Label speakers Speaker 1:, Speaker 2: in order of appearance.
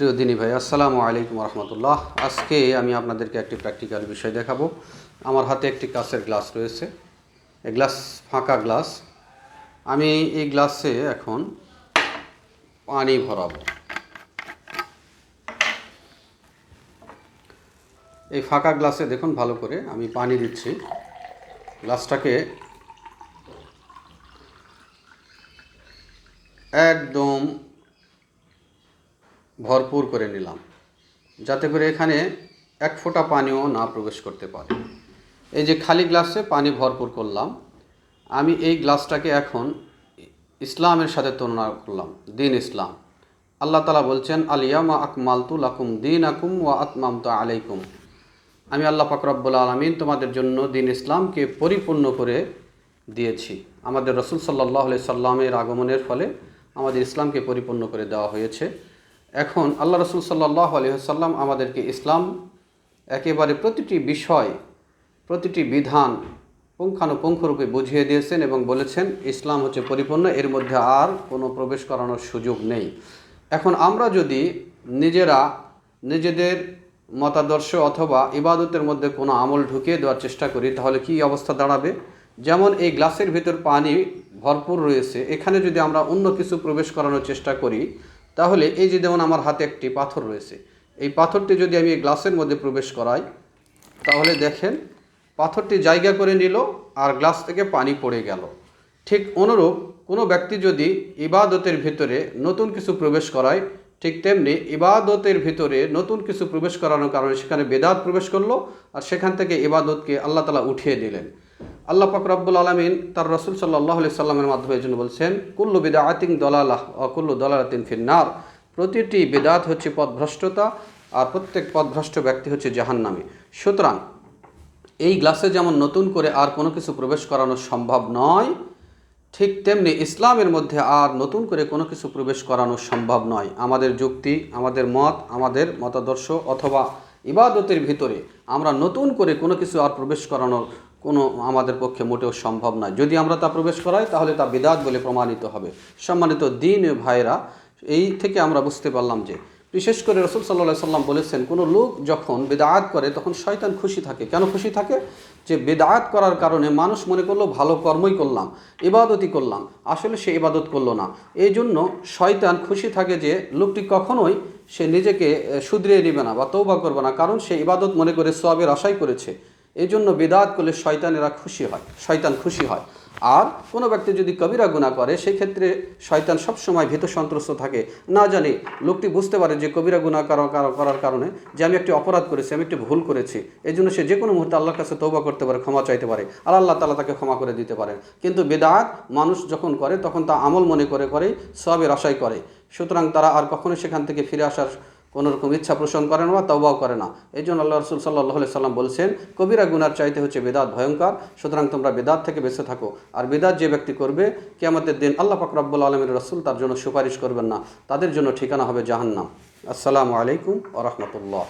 Speaker 1: প্রিয় দিনী ভাই, আসসালামু আলাইকুম রহমতুল্লাহ আজকে আমি আপনাদেরকে একটি প্র্যাকটিক্যাল বিষয় দেখাবো। আমার হাতে একটি কাঁচের গ্লাস রয়েছে। এই গ্লাস ফাঁকা গ্লাস আমি এই গ্লাসে এখন পানি ভরাবো। এই ফাঁকা গ্লাসে দেখুন ভালো করে, আমি পানি দিচ্ছি। গ্লাসটাকে একদম ভরপুর করে নিলাম, যাতে করে এখানে এক ফোঁটা পানিও না প্রবেশ করতে পারে। এই যে খালি গ্লাসে পানি ভরপুর করলাম, আমি এই গ্লাসটাকে এখন ইসলামের সাথে তুলনা করলাম, দিন ইসলাম। আল্লাহ তালা বলছেন আলিয়ামা আকমালতুল আকুম দিন আকুম ওয়া আতমামতা আলাইকুম। আমি আল্লাহ ফাকরাবুল আলমিন তোমাদের জন্য দিন ইসলামকে পরিপূর্ণ করে দিয়েছি। আমাদের রসুল সাল্লাহ সাল্লামের আগমনের ফলে আমাদের ইসলামকে পরিপূর্ণ করে দেওয়া হয়েছে। এখন আল্লাহ রসুল সাল্লাহ আলি সাল্লাম আমাদেরকে ইসলাম একেবারে প্রতিটি বিষয়, প্রতিটি বিধান পুঙ্খানুপুঙ্খরূপে বুঝিয়ে দিয়েছেন এবং বলেছেন, ইসলাম হচ্ছে পরিপূর্ণ, এর মধ্যে আর কোনো প্রবেশ করানোর সুযোগ নেই। এখন আমরা যদি নিজেরা নিজেদের মতাদর্শ অথবা ইবাদতের মধ্যে কোনো আমল ঢুকিয়ে দেওয়ার চেষ্টা করি, তাহলে কি অবস্থা দাঁড়াবে? যেমন এই গ্লাসের ভিতর পানি ভরপুর রয়েছে, এখানে যদি আমরা অন্য কিছু প্রবেশ করানোর চেষ্টা করি তাহলে এই যে যেমন আমার হাতে একটি পাথর রয়েছে, এই পাথরটি যদি আমি এই গ্লাসের মধ্যে প্রবেশ করাই, তাহলে দেখেন পাথরটি জায়গা করে নিল আর গ্লাস থেকে পানি পড়ে গেল। ঠিক অনুরূপ কোনো ব্যক্তি যদি ইবাদতের ভিতরে নতুন কিছু প্রবেশ করায়, ঠিক তেমনি ইবাদতের ভিতরে নতুন কিছু প্রবেশ করানোর কারণে সেখানে বেদাত প্রবেশ করল আর সেখান থেকে ইবাদতকে আল্লাহ তালা উঠিয়ে দিলেন। আল্লাহ পাক রব্বুল আলমিন তার রসুল সাল্লাহ সাল্লামের মাধ্যমে এই জন্য বলছেন, কুল্লু বিদা আতিং দলালাহ অকুল্লু দলালাতিন ফিন্নার। প্রতিটি বেদাত হচ্ছে পথভ্রষ্টতা আর প্রত্যেক পথভ্রষ্ট ব্যক্তি হচ্ছে জাহান্নামী। সুতরাং এই গ্লাসে যেমন নতুন করে আর কোনো কিছু প্রবেশ করানো সম্ভব নয়, ঠিক তেমনি ইসলামের মধ্যে আর নতুন করে কোনো কিছু প্রবেশ করানো সম্ভব নয়। আমাদের যুক্তি, আমাদের মত, আমাদের মতাদর্শ অথবা ইবাদতের ভিতরে আমরা নতুন করে কোনো কিছু আর প্রবেশ করানোর কোনো আমাদের পক্ষে মোটেও সম্ভব নয়। যদি আমরা তা প্রবেশ করাই, তাহলে তা বিদাত বলে প্রমাণিত হবে। সম্মানিত দিন ভাইরা, এই থেকে আমরা বুঝতে পারলাম যে, বিশেষ করে রসুল সাল্লাহ সাল্লাম বলেছেন, কোনো লোক যখন বেদায়াত করে, তখন শয়তান খুশি থাকে। কেন খুশি থাকে? যে বেদায়াত করার কারণে মানুষ মনে করল, ভালো কর্মই করলাম, ইবাদতই করলাম। আসলে সে ইবাদত করল না। এই জন্য শয়তান খুশি থাকে যে, লোকটি কখনোই সে নিজেকে শুধরিয়ে নেবে না বা তৌবা করবে না, কারণ সে ইবাদত মনে করে সবের আশাই করেছে। এই জন্য বেদাত করলে শয়তানেরা খুশি হয়, শয়তান খুশি হয়। আর কোনো ব্যক্তি যদি কবিরা গুণা করে সেই ক্ষেত্রে শয়তান সবসময় ভীত সন্ত্রস্ত থাকে। না জানি, লোকটি বুঝতে পারে যে কবিরা গুণা করার কারণে যে আমি একটি অপরাধ করেছি, আমি একটি ভুল করেছি। এই জন্য সে যে কোনো মুহূর্তে আল্লাহর কাছে তৌবা করতে পারে, ক্ষমা চাইতে পারে। আর আল্লাহ তালা তাকে ক্ষমা করে দিতে পারেন। কিন্তু বেদাত মানুষ যখন করে, তখন তা আমল মনে করে করে সবের আশাই করে। সুতরাং তারা আর কখনো সেখান থেকে ফিরে আসার কোনো রকম ইচ্ছা পোষণ করে না বা তবাও করে না। এই জন্য আল্লাহ রসুল সাল্লাহ সাল্লাম বলছেন, কবিরা গুনার চাইতে হচ্ছে বেদাত ভয়ঙ্কর সুতরাং তোমরা বেদাত থেকে বেঁচে থাকো। আর বেদাত যে ব্যক্তি করবে, কেয়ামতের দিন আল্লাহ ফকরাবুল আলমের রসুল তার জন্য সুপারিশ করবেন না। তাদের জন্য ঠিকানা হবে জাহান্নাম। আসসালামু আলাইকুম আ রহমতুল্লাহ।